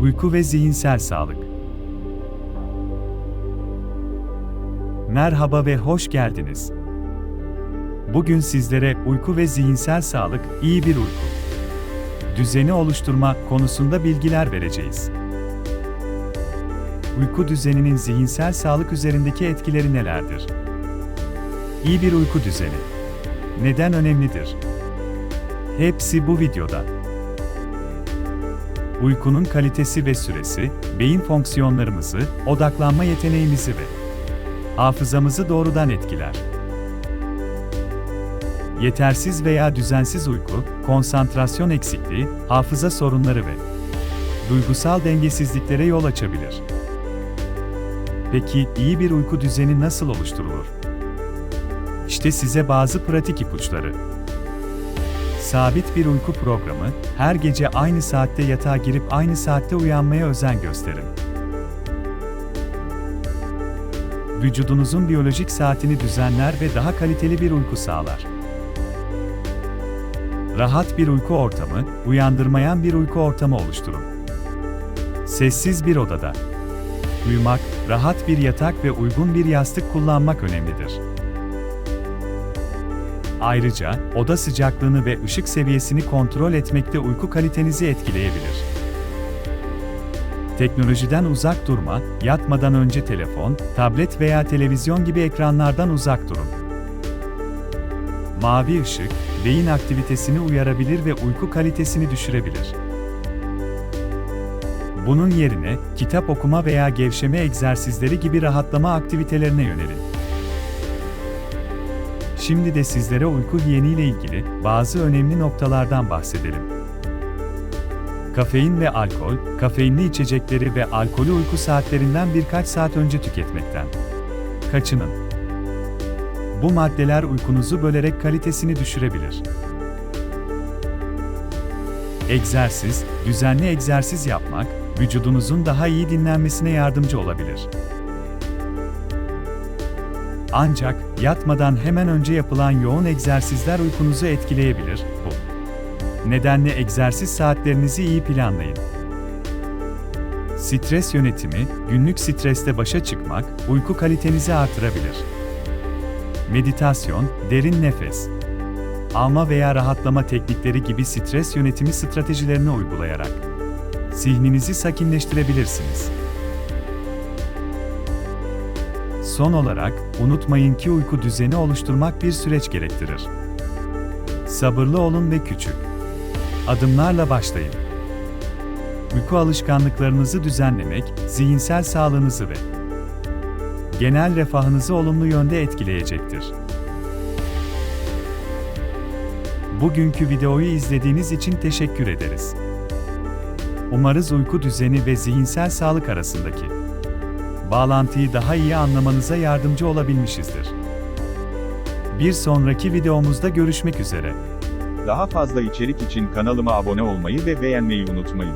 Uyku ve zihinsel sağlık. Merhaba ve hoş geldiniz. Bugün sizlere uyku ve zihinsel sağlık, iyi bir uyku düzeni oluşturma konusunda bilgiler vereceğiz. Uyku düzeninin zihinsel sağlık üzerindeki etkileri nelerdir? İyi bir uyku düzeni neden önemlidir? Hepsi bu videoda. Uykunun kalitesi ve süresi, beyin fonksiyonlarımızı, odaklanma yeteneğimizi ve hafızamızı doğrudan etkiler. Yetersiz veya düzensiz uyku, konsantrasyon eksikliği, hafıza sorunları ve duygusal dengesizliklere yol açabilir. Peki iyi bir uyku düzeni nasıl oluşturulur? İşte size bazı pratik ipuçları. Sabit bir uyku programı, her gece aynı saatte yatağa girip aynı saatte uyanmaya özen gösterin. Vücudunuzun biyolojik saatini düzenler ve daha kaliteli bir uyku sağlar. Rahat bir uyku ortamı, uyandırmayan bir uyku ortamı oluşturun. Sessiz bir odada. Uyumak, rahat bir yatak ve uygun bir yastık kullanmak önemlidir. Ayrıca, oda sıcaklığını ve ışık seviyesini kontrol etmekte uyku kalitenizi etkileyebilir. Teknolojiden uzak durma, yatmadan önce telefon, tablet veya televizyon gibi ekranlardan uzak durun. Mavi ışık, beyin aktivitesini uyarabilir ve uyku kalitesini düşürebilir. Bunun yerine, kitap okuma veya gevşeme egzersizleri gibi rahatlama aktivitelerine yönelin. Şimdi de sizlere uyku hijyeniyle ilgili bazı önemli noktalardan bahsedelim. Kafein ve alkol, kafeinli içecekleri ve alkolü uyku saatlerinden birkaç saat önce tüketmekten kaçının. Bu maddeler uykunuzu bölerek kalitesini düşürebilir. Egzersiz, düzenli egzersiz yapmak, vücudunuzun daha iyi dinlenmesine yardımcı olabilir. Ancak yatmadan hemen önce yapılan yoğun egzersizler uykunuzu etkileyebilir. Bu nedenle egzersiz saatlerinizi iyi planlayın. Stres yönetimi, günlük stresle başa çıkmak, uyku kalitenizi artırabilir. Meditasyon, derin nefes, alma veya rahatlama teknikleri gibi stres yönetimi stratejilerini uygulayarak zihninizi sakinleştirebilirsiniz. Son olarak, unutmayın ki uyku düzeni oluşturmak bir süreç gerektirir. Sabırlı olun ve küçük adımlarla başlayın. Uyku alışkanlıklarınızı düzenlemek, zihinsel sağlığınızı ve genel refahınızı olumlu yönde etkileyecektir. Bugünkü videoyu izlediğiniz için teşekkür ederiz. Umarız uyku düzeni ve zihinsel sağlık arasındaki bağlantıyı daha iyi anlamanıza yardımcı olabilmişizdir. Bir sonraki videomuzda görüşmek üzere. Daha fazla içerik için kanalıma abone olmayı ve beğenmeyi unutmayın.